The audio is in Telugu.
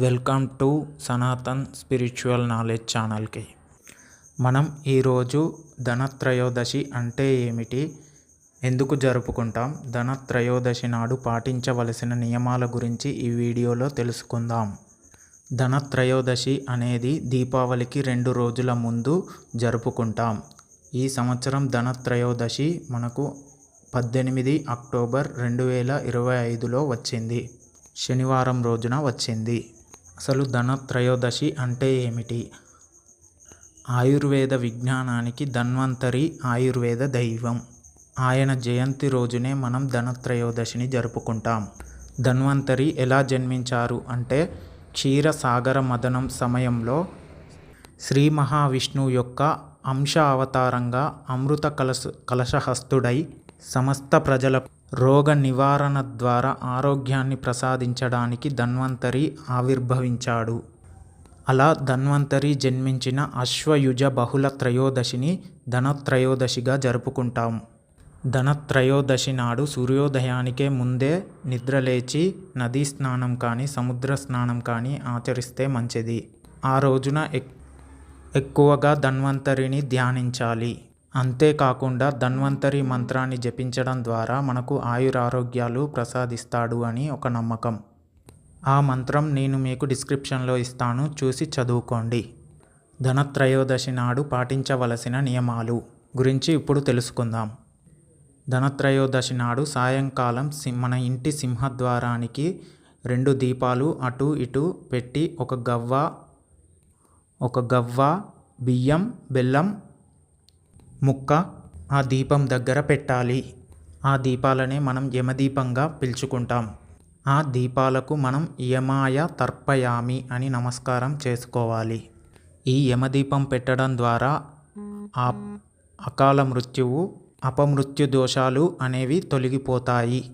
Welcome to Sanatan spiritual knowledge ఛానల్కి. మనం ఈరోజు ధనత్రయోదశి అంటే ఏమిటి? ఎందుకు జరుపుకుంటాం? ధనత్రయోదశి నాడు పాటించవలసిన నియమాల గురించి ఈ వీడియోలో తెలుసుకుందాం. ధనత్రయోదశి అనేది దీపావళికి రెండు రోజుల ముందు జరుపుకుంటాం. ఈ సంవత్సరం ధనత్రయోదశి మనకు పద్దెనిమిది అక్టోబర్ రెండు వేల ఇరవై ఐదులో వచ్చింది. శనివారం రోజున వచ్చింది. అసలు ధనత్రయోదశి అంటే ఏమిటి? ఆయుర్వేద విజ్ఞానానికి ధన్వంతరి ఆయుర్వేద దైవం. ఆయన జయంతి రోజునే మనం ధనత్రయోదశిని జరుపుకుంటాం. ధన్వంతరి ఎలా జన్మించారు అంటే క్షీరసాగర మదనం సమయంలో శ్రీ మహావిష్ణువు యొక్క అంశ అవతారంగా అమృత కలశ కలశహస్తుడై సమస్త ప్రజలకు రోగ నివారణ ద్వారా ఆరోగ్యాన్ని ప్రసాదించడానికి ధన్వంతరి ఆవిర్భవించాడు. అలా ధన్వంతరి జన్మించిన అశ్వయుజ బహుళ త్రయోదశిని ధనత్రయోదశిగా జరుపుకుంటాం. ధనత్రయోదశి నాడు సూర్యోదయానికే ముందే నిద్రలేచి నదీ స్నానం కానీ సముద్ర స్నానం కానీ ఆచరిస్తే మంచిది. ఆ రోజున ఎక్ ఎక్కువగా ధన్వంతరిని ధ్యానించాలి. అంతేకాకుండా ధన్వంతరి మంత్రాన్ని జపించడం ద్వారా మనకు ఆయురారోగ్యాలు ప్రసాదిస్తాడు అని ఒక నమ్మకం. ఆ మంత్రం నేను మీకు డిస్క్రిప్షన్లో ఇస్తాను చూసి చదువుకోండి. ధనత్రయోదశి నాడు పాటించవలసిన నియమాలు గురించి ఇప్పుడు తెలుసుకుందాం. ధనత్రయోదశి నాడు సాయంకాలం సి మన ఇంటి సింహద్వారానికి రెండు దీపాలు అటు ఇటు పెట్టి ఒక గవ్వ ఒక గవ్వ బియ్యం బెల్లం ముక్క ఆ దీపం దగ్గర పెట్టాలి. ఆ దీపాలనే మనం యమదీపంగా పిలుచుకుంటాం. ఆ దీపాలకు మనం యమాయ తర్పయామి అని నమస్కారం చేసుకోవాలి. ఈ యమదీపం పెట్టడం ద్వారా ఆ అకాల మృత్యువు అపమృత్యు దోషాలు అనేవి తొలగిపోతాయి.